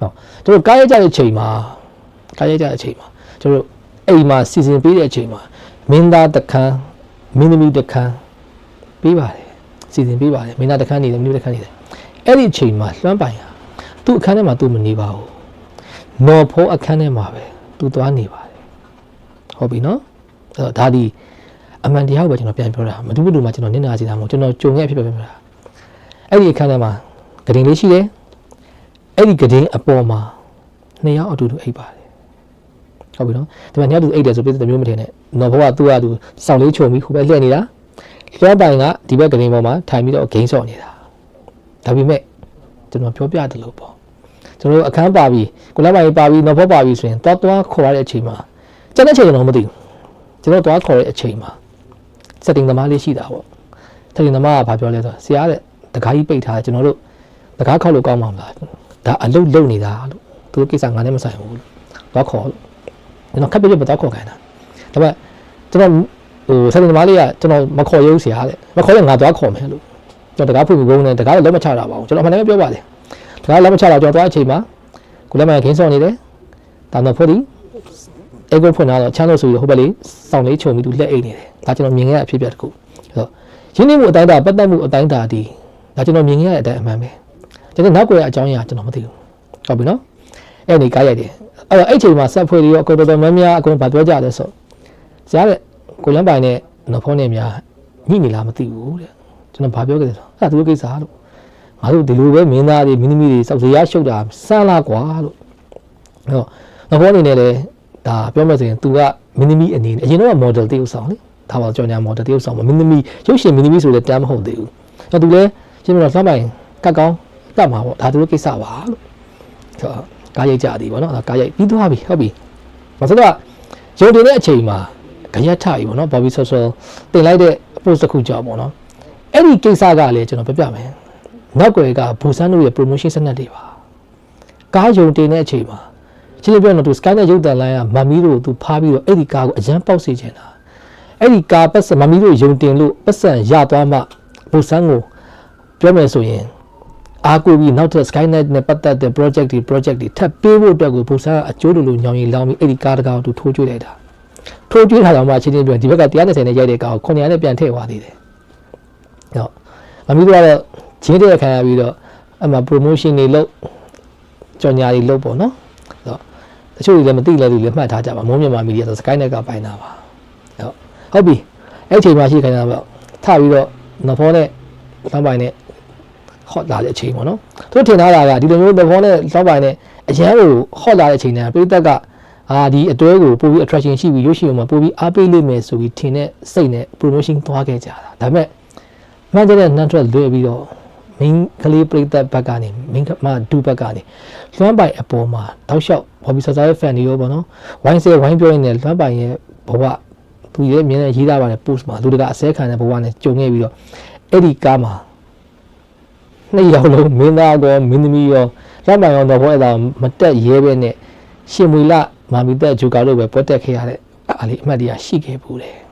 နော်ကျွန်တော်ကားရကြတဲ့အချိန်မှာကားရကြတဲ့အချိန်မှာကျွန်တော်အိမ်မှာစီစဉ်ပေးတဲ့အချိန်မှာမင်းသားတခန်းမင်းသမီးတခန်းပေးပါတယ်စီစဉ်ပေးပါတယ်မင်းသားတခန်းနေတယ်မင်းသမီးတခန်းနေတယ်အဲ့ဒီအချိန်မှာလွှမ်းပိုင်ဟာသူ့အခန်းထဲမှာသူမနေပါဘူးနော်ဖိုးအခန်းထဲမှာပဲသူသွားနေပါတယ်ဟုတ်ပြီနော်အဲ့တော့ဒါဒီအမှန်တရားကိုပဲကျွန်တော်ပြန်ပြောတာမတူဘူးတူမှာကျွန်တော်နင့်နာစီတာမဟုတ်ကျွန်တော်ကြုံခဲ့အဖြစ်ပဲပြောတာအဲ့ဒီအခန်းထဲမှာဂရင်လေးရှိတယ် အဲ့ဒီဂရင်အပေါ်မှာနှစ်ယောက်အတူတူအိပ်ပါတယ်ဟုတ်ပြီနော်ဒီမှာနှစ်ယောက်တူအိပ်တယ်ဆိုပြည့်တဲ့မျိုးမထင်နဲ့နော်ဘဝသူ့ဟာသူစောင့်လေးချုံပြီးခုပဲလှည့်နေတာလွှမ်းပိုင်ကဒီဘက်ဂရင်ပေါ်မှာထိုင်ပြီးတော့ဂိမ်းဆော့နေတာဒါပေမဲ့ကျွန်တော်ပြောပြတယ်လို့ပေါ့ကျွန်တော်အခန်းပါပြီးကိုလက်ပိုင်ပါပြီးနော်ဘောပါပြီးဆိုရင်သွားသွားခေါ်ရတဲ့အချိန်မှာကျန်တဲ့ချိန်ကျွန်တော်မသိဘူးကျွန်တော်သွားခေါ်တဲ့အချိန်မှာ setting သမားလေးရှိတာပေါ့ setting သမားကဘာပြောလဲဆိုတော့ဆရာတဲ့တကားကြီးပိတ်ထားတယ်ကျွန်တော်တို့တကားခောက်လို့ကောင်းမှာမလား ဒါအလုတ်လုံနေတာလို့သူတို့ကိစ္စငါနဲ့မဆိုင်ဘူးလို့သွားခေါ်လို့ကျွန်တော်ခက်ပြပြမသွားခေါ်ခိုင်းတာဒါပေမဲ့ကျွန်တော်ဟို setting သမားလေးကကျွန်တော်မခေါ်ရဘူးဆရာတဲ့မခေါ်ရင်ငါသွားခေါ်မယ်လို့ကျွန်တော်တကားဖွင့်ပြီးဘုန်းနဲ့တကားလည်းလက်မချတာပါဘူးကျွန်တော်အမှန်တကယ်ပြောပါတယ်တကားလက်မချတာကျွန်တော်သွားအချိန်မှာကိုလည်းမခင်းစောနေတယ်တာတော့ဖို့ဒီအေဂိုဖွင့်လာတော့ချမ်းလို့ဆိုပြီးဟိုဘက်လေးစောင်းလေးချုံပြီးသူလက်အိတ်နေတယ်ဒါကျွန်တော်မြင်ခဲ့ရအဖြစ်အပျက်တစ်ခုအဲ့တော့ရင်းနှီးမှုအတိုင်းတာပတ်သက်မှုအတိုင်းတာဒီဒါကျွန်တော်မြင်ခဲ့ရတဲ့အတိုင်းအမှန်ပဲ ကျွန်တော်နောက်ကွယ်အကြောင်းအရာကျွန်တော်မသိဘူးဟုတ်ပြီနော်အဲ့ဒီကားရိုက်တယ်အဲ့တော့အဲ့ချိန်မှာဆက်ဖွဲ့တွေရောအကုန်တော်တော်များများအကုန်ဗာပြောကြတယ်ဆိုဆရာတဲ့ကိုလန်းပိုင်နဲ့နော်ဖုန်းနဲ့များညှိနေလားမသိဘူးတဲ့ကျွန်တော်ဗာပြောခဲ့တယ်ဆိုအဲ့ဒါသူတို့ကိစ္စလို့ငါတို့ဒီလိုပဲမင်းသားတွေမင်းသမီးတွေစောက်စရာရှုပ်တာစမ်းလာကွာလို့အဲ့တော့နော်ဖုန်းအနေနဲ့လည်းဒါပြောမယ်ဆိုရင် तू ကမင်းသမီးအနေနဲ့အရင်တော့ model တယောက်ဆောင်လေဒါပါကြော်ညာ model တယောက်ဆောင်မင်းသမီးရုပ်ရှင်မင်းသမီးဆိုလည်းတမ်းမဟုတ်သေးဘူးအဲ့တော့ तू လည်းရှင်းပြတော့လှမ်းပိုင်ကတ်ကောင်း ကတ်မှာပေါ့ဒါသူတို့ကိစ္စပါလို့ဆိုတော့ကားရိုက်ကြသည်ပေါ့နော်ဒါကားရိုက်ပြီးသွားပြီဟုတ်ပြီမဆိုတော့ရုံတင်တဲ့အချိန်မှာကြက်ထပြီပေါ့နော်ဘော်ဘီဆော့ဆော့တင်လိုက်တဲ့ post တစ်ခုကြောက်ပေါ့နော်အဲ့ဒီကိစ္စကလည်းကျွန်တော်ပြပြမယ်နောက်ွယ်ကဘူဆန်းတို့ရဲ့ promotion စနစ်တွေပါကားရုံတင်တဲ့အချိန်မှာရှင်းပြပြောတော့သူ sky နဲ့ရုပ်တံလိုင်းကမမီးတို့သူဖားပြီးတော့အဲ့ဒီကားကိုအရန်ပေါက်စေချင်တာအဲ့ဒီကားပတ်စံမမီးတို့ရုံတင်လို့ပတ်စံရသွားမှဘူဆန်းကိုပြောမယ်ဆိုရင် အားကိုပြီးနောက်ထပ် Skynet နဲ့ပတ်သက်တဲ့ project တွေ project တွေထပ်ပေးဖို့အတွက်ကိုဘူဆန်းကအကျိုးလိုလိုညောင်ရီလောင်းပြီးအဲ့ဒီကားတကားကိုသူထိုးကျွေးလိုက်တာထိုးကျွေးထားတော့မှချင်းချင်းပြောဒီဘက်က130နဲ့ရိုက်တဲ့ကားကို900နဲ့ပြန်ထည့်သွားသေးတယ်ဟုတ်မမီးတို့ကတော့ဂျင်းတဲ့ခံရပြီးတော့အမှ promotion တွေလုပ်ကြော်ညာတွေလုပ်ပေါ့နော်တချို့တွေလည်းမသိလဲသူလည်းမှတ်ထားကြပါမုံမြန်မာမီဒီယာဆို Skynet ကပိုင်တာပါဟုတ်ဟုတ်ပြီအဲ့ချိန်မှာရှိခိုင်းတာပေါ့ထပြီးတော့နဖောနဲ့လမ်းပိုင်နဲ့ ဟော့လာတဲ့အချိန်ပေါ့နော်သူထင်ထားတာကဒီလိုမျိုးနဖောနဲ့လမ်းပိုင်နဲ့အရန်ကိုဟော့လာတဲ့အချိန်တည်းပိသက်ကအာဒီအတွဲကိုပို့ပြီး attraction ရှိပြီးရုပ်ရှင်မှာပို့ပြီးအားပေးလိမ့်မယ်ဆိုပြီးထင်တဲ့စိတ်နဲ့ promotion သွားခဲ့ကြတာဒါပေမဲ့မှန်တဲ့နှမ်းထွက်လွဲပြီးတော့ main ကလေးပရိသတ်ဘက်ကနေ main မဒူဘက်ကနေလွှမ်းပိုင်အပေါ်မှာတောက်လျှောက်ဘော်ဘီဆာဆာရဲ့ fan တွေရောပေါ့နော်ဝိုင်းဆဲဝိုင်းပြောရင်းနဲ့လွှမ်းပိုင်ရဲ့ဘဝသူရဲ့မြင်တဲ့ရေးသားပါတဲ့ post မှာလူတကအစဲခံတဲ့ဘဝနဲ့ကြုံခဲ့ပြီးတော့အဲ့ဒီကားမှာ နှစ်ယောက်လုံးမင်းသားကောမင်းသမီးရောလွှမ်းပိုင်ရောတော့ဘောအဲ့ဒါမတက်ရဲပဲနဲ့ရှင်မွေလမာမီတက်ဂျူကာတို့ပဲပွက်တက်ခဲ့ရတဲ့အားလေးအမှတ်တရရှိခဲ့ဘူးတယ်